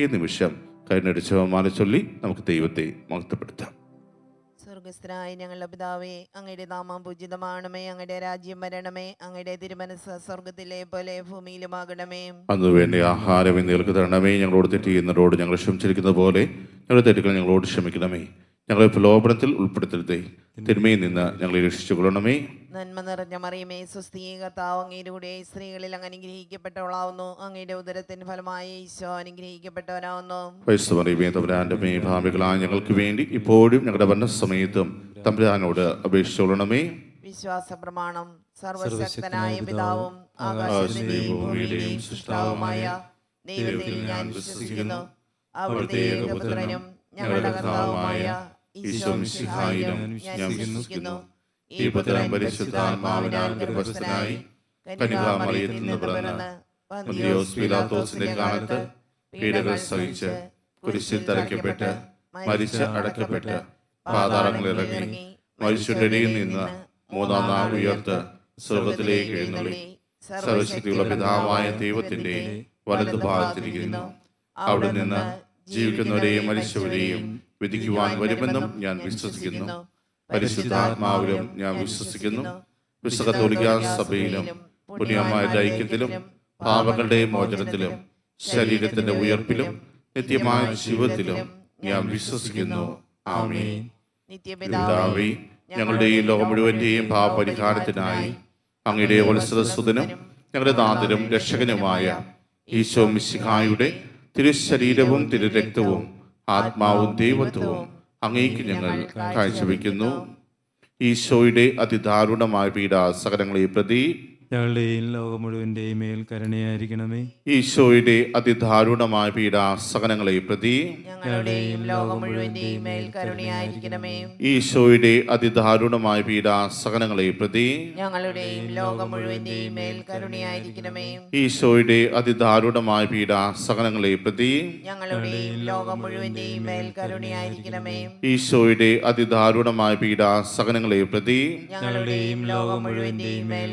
ഈ നിമിഷം കഴിഞ്ഞൊരു മാല ചൊല്ലി നമുക്ക് ദൈവത്തെ മഹത്വപ്പെടുത്താം. സ്വർഗസ്ഥനായ ഞങ്ങളുടെ പിതാവേ അങ്ങയുടെ നാമം പൂജിതമാണമേ അങ്ങയുടെ രാജ്യം വരണമേ അങ്ങയുടെ തിരുമനസ് സ്വർഗത്തിലെ പോലെ ഭൂമിയിലുമാകണമേ. അന്ന് വേണ്ടി ആഹാരം നിങ്ങൾക്ക് തരണമേ ഞങ്ങളോട് തെറ്റ് ചെയ്യുന്നവരോട് ഞങ്ങൾ ക്ഷമിച്ചിരിക്കുന്ന പോലെ ഞങ്ങളുടെ തെറ്റുകൾ ഞങ്ങളോട് ക്ഷമിക്കണമേ. ഞങ്ങളെ പ്രലോഭനത്തിൽ ഉൾപ്പെടുത്തരുതേ. തിന്മയിൽ നിന്ന് ഞങ്ങളെ രക്ഷിച്ചു കൊള്ളണമേ നന്മ നിറഞ്ഞ മറിയമേ സുസ്ഥീ കർത്താവ് അങ്ങയുടെ കൂടെ സ്ത്രീകളിൽ അങ്ങ് അനുഗ്രഹിക്കപ്പെട്ടവളാവുന്നു. അങ്ങയുടെ ഉദരത്തിന് ഫലമായി ഈശോ അനുഗ്രഹിക്കപ്പെട്ടവനാവുന്നു. വയസ്സുമറിയമേ തമ്പുരാന്റെ മേ ഭാവികളായ ഞങ്ങൾക്ക് വേണ്ടി ഇപ്പോഴും ഞങ്ങളുടെ ഭരണസമയത്തും തമ്പുരാനോട് അപേക്ഷിച്ചു കൊള്ളണമേ വിശ്വാസ പ്രമാണം സർവശക്തനായ പിതാവും ആകാശത്തിന്റെയും ഭൂമിയുടെയും സൃഷ്ടാവുമായ ദൈവത്തിൽ ഞാൻ വിശ്വസിക്കുന്നു. അവിടുത്തെ ഏകപുത്രനും ഞങ്ങളുടെ കർത്താവുമായ ഈശോ മിശിഹായിലും ഞാൻ വിശ്വസിക്കുന്നു. ഈ പുത്രൻ പരിശുദ്ധാത്മാവിനാൽ ഗർഭസ്ഥനായി കന്യകാമറിയത്തിൽ നിന്ന് പിറന്ന് പന്തിയോസ് പീലാത്തോസിന്റെ കാലത്ത് പീഡകൾ സഹിച്ച് കുരിശിൽ തറയ്ക്കപ്പെട്ട് മരിച്ച് അടക്കപ്പെട്ട് പാതാളങ്ങളിൽ ഇറങ്ങി മരിച്ചുടരിയിൽ നിന്ന് മൂന്നാം നാൾ ഉയർത്ത് സ്വർഗത്തിലേക്ക് എഴുന്നള്ളി. സർവശക്തിയുള്ള പിതാവായ ദൈവത്തിന്റെ വലതുഭാഗത്തിരിക്കുന്നു. അവിടെ നിന്ന് ജീവിക്കുന്നവരെയും മരിച്ചവരെയും വിധിക്കുവാൻ വരുമെന്നും ഞാൻ വിശ്വസിക്കുന്നു. പരിശുദ്ധാത്മാവിലും ഞാൻ വിശ്വസിക്കുന്നു. വിശ്വകത്തോലിക്ക സഭയിലും പുണ്യമായ ഐക്യത്തിലും പാപങ്ങളുടെ മോചനത്തിലും ശരീരത്തിന്റെ ഉയർപ്പിലും നിത്യമായ ജീവിതത്തിലും ഞാൻ വിശ്വസിക്കുന്നു. ആമീൻ. ഞങ്ങളുടെ ഈ ലോകം മുഴുവന്റെയും പാപപരിഹാരത്തിനായി അങ്ങയുടെ വത്സരസുതനും ഞങ്ങളുടെ നാഥനും രക്ഷകനുമായ ഈശോ മിശിഹായുടെ തിരുശരീരവും തിരുരക്തവും ആത്മാവും ദൈവത്വവും അങ്ങേക്ക് ഞങ്ങൾ കാഴ്ചവെക്കുന്നു. ഈശോയുടെ അതിദാരുണമായ പീഡാസകരങ്ങളെ പ്രതി ഞങ്ങളുടെയും ലോകം മുഴുവന്റെയും മേൽ കരുണയായിരിക്കണമേ. ഈശോയുടെ അതിദാരുണമായ പീഡാസകനങ്ങളെ പ്രതി ഞങ്ങളുടെയും ലോകം മുഴുവന്റെയും മേൽ കരുണയായിരിക്കണമേ. ഈശോയുടെ അതിദാരുണമായ പീഡാസകനങ്ങളെ പ്രതി ഞങ്ങളുടെയും ലോകം മുഴുവന്റെയും മേൽ കരുണയായിരിക്കണമേ. ഈശോയുടെ അതിദാരുണമായ പീഡാസകനങ്ങളെ പ്രതി ഞങ്ങളുടെയും ലോകം മുഴുവന്റെയും മേൽ കരുണയായിരിക്കണമേ. ഈശോയുടെ അതിദാരുണമായ പീഡാസകനങ്ങളെ പ്രതി ഞങ്ങളുടെയും ലോകം മുഴുവന്റെയും മേൽ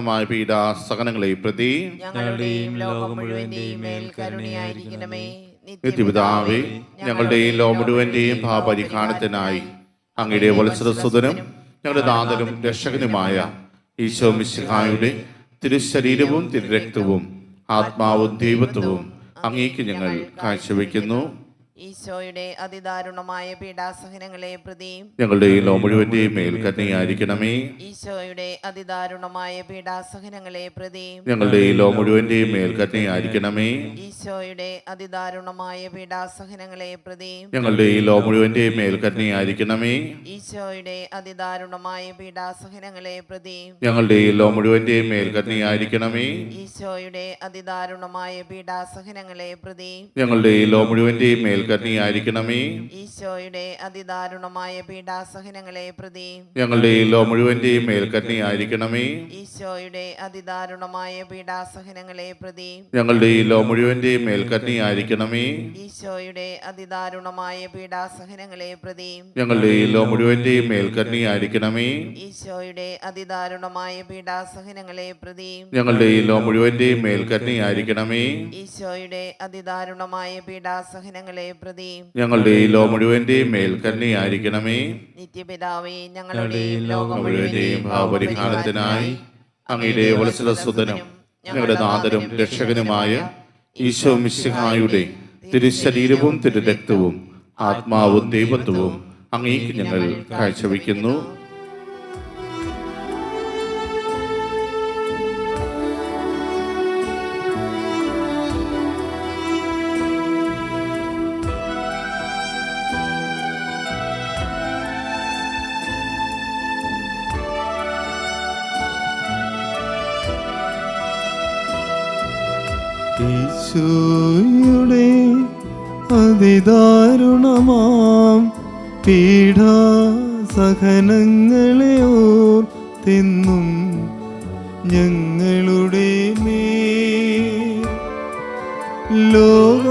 അതിദാരുണമായ പീഡാസകനങ്ങളെ പ്രതി ഞങ്ങളുടെയും ലോകം മുഴുവന്റെയും മേൽ കരുണയായിരിക്കണമേ. നിത്യപിതാവേ ഞങ്ങളുടെയും ലോ മുഴുവന്റെയും പാപരിഹാരത്തിനായി അങ്ങയുടെ വത്സരസുതനും ഞങ്ങളുടെ നാഥനും രക്ഷകനുമായ ഈശോ മിശിഹായുടെ തിരുശരീരവും തിരുരക്തവും ആത്മാവും ദൈവത്വവും അങ്ങേക്ക് ഞങ്ങൾ കാഴ്ചവെക്കുന്നു. ഈശോയുടെ അതിദാരുണമായ പീഡാസഹനങ്ങളെ പ്രതി ഞങ്ങളുടെ ഈ ലോമുഴുവന്റെയും മേൽ ഈശോയുടെ അതിദാരുണമായ പീഡാസഹനങ്ങളെ പ്രതി ഞങ്ങളുടെ ഈ ലോമുഴുവന്റെയും മേൽ ഈശോയുടെ അതിദാരുണമായ പീഡാസഹനങ്ങളെ പ്രതി ഞങ്ങളുടെ ഈ ലോമുഴുവന്റെയും മേൽ ഈശോയുടെ അതിദാരുണമായ പീഡാസഹനങ്ങളെ പ്രതി ഞങ്ങളുടെ ഈ ലോമുഴുവന്റെയും മേൽ ഈശോയുടെ അതിദാരുണമായ പീഡാസഹനങ്ങളെ പ്രതി ഞങ്ങളുടെ ഈ ലോ മുഴുവന്റെയും മേൽ കന്യയായിരിക്കണമേ ഈശോയുടെ അതിദാരുണമായ പീഡാസഹനങ്ങളെ പ്രതി ഞങ്ങളുടെ ഈ ലോ മുഴുവന്റെയും മേൽ കന്യയായിരിക്കണമേ ഈശോയുടെ അതിദാരുണമായ പീഡാസഹനങ്ങളെ പ്രതി ഞങ്ങളുടെ ഈ ലോ മുഴുവന്റെയും മേൽ കന്യയായിരിക്കണമേ ഈശോയുടെ അതിദാരുണമായ പീഡാസഹനങ്ങളെ പ്രതി ഞങ്ങളുടെ ഈ ലോ മുഴുവന്റെയും മേൽ കന്യയായിരിക്കണമേ ഈശോയുടെ അതിദാരുണമായ പീഡാസഹനങ്ങളെ പ്രതി ഞങ്ങളുടെ ഈ ലോ മുഴുവന്റെയും മേൽ കന്യയായിരിക്കണമേ ഈശോയുടെ അതിദാരുണമായ പീഡാസഹനങ്ങളെ പ്രതി ഞങ്ങളുടെ ഈ ലോകം മുഴുവന്റെയും മേൽ നിത്യപിതാവേ നിത്യപിതാവേ ഈ ലോകം മുഴുവന്റെയും മുഴുവന്റെയും ഭാവപരിഹാരത്തിനായി അങ്ങയുടെ വത്സലസുതനും ഞങ്ങളുടെ നാഥനും രക്ഷകനുമായ ഈശോ മിശിഹായുടെ തിരുശരീരവും തിരുരക്തവും ആത്മാവും ദൈവത്വവും അങ്ങേക്ക് ഞങ്ങൾ കാഴ്ചവെക്കുന്നു. ഈശോയുടെ അതിദാരുണമാം പീഠാ സഹനങ്ങളെ ഓർത്തിന്നും ഞങ്ങളുടെ മേ ലോകം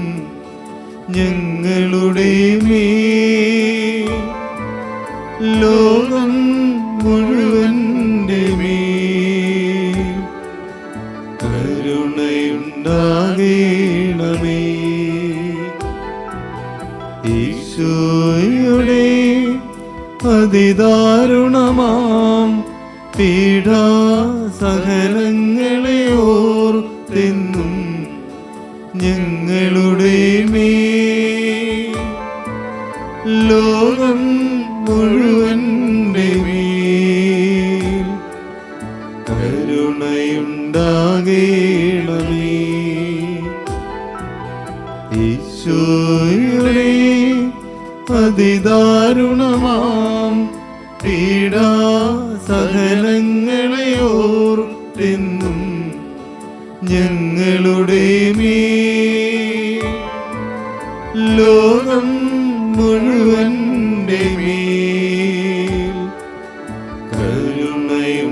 ഞങ്ങളുടെ മേ ലോകം മുഴുവന്റെ മേ ഈശോയുടെ പീഡാ സഹനങ്ങളെ ഈശോയുടെ അതിദാരുണമാം പീഡാ സഹനങ്ങളെ ഓർത്തിന്നും ഞങ്ങളുടെ മേ ലോകം മുഴുവന്റെ മേൽ കരുണയുണ്ടാകേണമേ.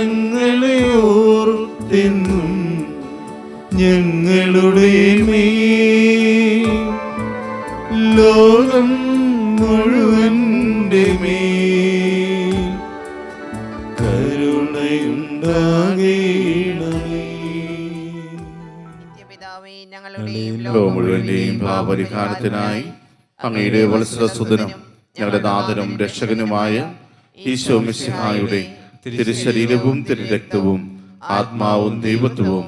ഞങ്ങളുടെ മേ ലോകം മുഴുവന്റെ മേ ലോകം മുഴുവന്റെയും അങ്ങയുടെ വത്സരസുദനം ഞങ്ങളുടെ നാഥനും രക്ഷകനുമായ ഈശോ മിശിഹായുടെ തിരുശരീരവും തിരുരക്തവും ആത്മാവും ദൈവത്വവും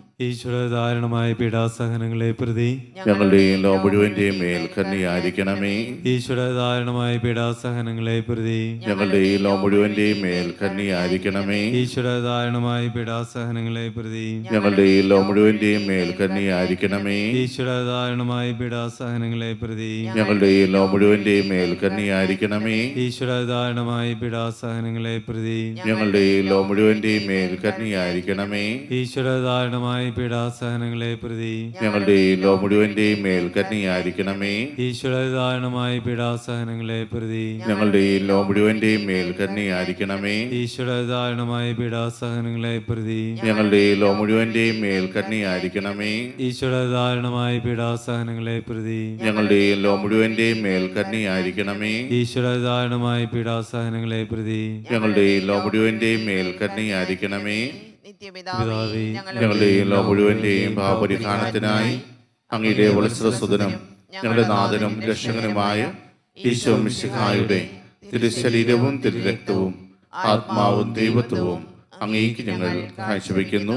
ഈശ്വരധാരണമായ പീഡാസഹനങ്ങളെ പ്രതി ഞങ്ങളുടെയും ലോ മുഴുവന്റെയും മേൽ ഈശ്വര ഈശ്വരധാരണമായ പീഡാസഹനങ്ങളെ പ്രതി ഞങ്ങളുടെയും ലോ മുഴുവന്റെയും മേൽ ഈശ്വര ഈശ്വരധാരണമായ പീഡാസഹനങ്ങളെ പ്രതി ഞങ്ങളുടെയും ലോ മുഴുവന്റെയും മേൽ ഈശ്വര ഈശ്വരധാരണമായ പീഡാസഹനങ്ങളെ പ്രതി ഞങ്ങളുടെയും ലോ മുഴുവന്റെയും മേൽ ഈശ്വര ഈശ്വരധാരണമായ പീഡാസഹനങ്ങളെ പ്രതി ഞങ്ങളുടെയും ലോ മുഴുവന്റെയും മേൽ ഈശ്വര ഈശ്വരധാരണമായ പീഡാസഹനങ്ങളെ പ്രതി. ഞങ്ങളുടെയും ലോ മുഴുവന്റെയും മേൽ കന്യായിരിക്കണമേ ഈശ്വരധാരണമായ പീഡാസഹനങ്ങളെ പ്രതി. ഞങ്ങളുടെയും ലോ മുഴുവന്റെയും മേൽ കന്യായിരിക്കണമേ ഈശ്വരധാരണമായ പീഡാസഹനങ്ങളെ പ്രതി. ഞങ്ങളുടെയും ലോ മുഴുവന്റെയും മേൽ കന്യായിരിക്കണമേ ഈശ്വരധാരണമായ പീഡാസഹനങ്ങളെ പ്രതി. ഞങ്ങളുടെയും ലോ മുഴുവന്റെയും മേൽ കന്യായിരിക്കണമേ ഈശ്വരധാരണമായ പീഡാസഹനങ്ങളെ പ്രതി. ഞങ്ങളുടെയും ലോ മുഴുവന്റെയും മേൽ കന്യായിരിക്കണമേ നിത്യപിതാവേ ഞങ്ങളുടെയും ലോ മുഴുവന്റെയും ഭാവപരിഹാരത്തിനായി അങ്ങയുടെ വത്സരസുതനും ഞങ്ങളുടെ നാഥനും രക്ഷകനുമായ ഈശോ മിശിഹായുടെ തിരുശരീരവും തിരുരക്തവും ആത്മാവും ദൈവത്വവും അങ്ങേക്ക് ഞങ്ങൾ കാഴ്ചവെക്കുന്നു.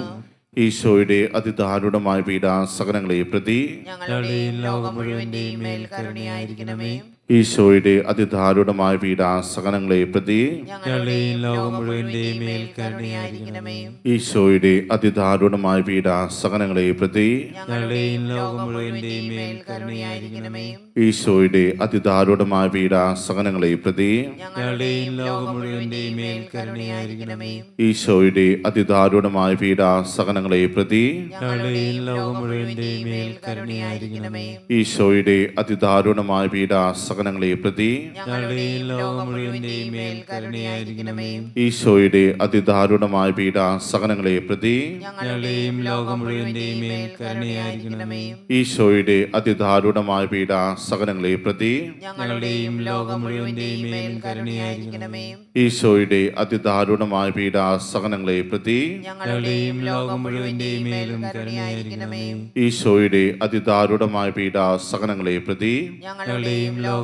ഈശോയുടെ അതിദാരുണമായ പീഡാസകനങ്ങളെ പ്രതി ഞങ്ങളുടെയും ലോകം മുഴുവന്റെയും മേൽ കരുണയായിരിക്കണമേ ഈശോയുടെ അതിദാരുണമായ പീഡാസകനങ്ങളെ പ്രതി ഈശോയുടെ അതിദാരുണമായ പീഡാസകനങ്ങളെ പ്രതി ഈശോയുടെ അതിദാരുണമായ പീഡാസകനങ്ങളെ പ്രതി ഈശോയുടെ അതിദാരുണമായ പീഡാസകനങ്ങളെ പ്രതി ഈശോയുടെ അതിദാരുണമായ പീഡാസകനങ്ങളെ പ്രതി ഈശോയുടെ അതിദാരുണമായ പീഡ സകലങ്ങളെ പ്രതി ഈശോയുടെ അതിദാരുണമായ പീഡ സകലങ്ങളെ പ്രതി ഈശോയുടെ അതിദാരുണമായ പീഡ സകലങ്ങളെ പ്രതി ഈശോയുടെ അതിദാരുണമായ പീഡ സകലങ്ങളെ പ്രതി ഞങ്ങളുടെയും ലോകം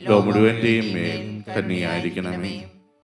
ലോ മുഴുവന്റെയും മേൽ കരുണയായിരിക്കണമേ.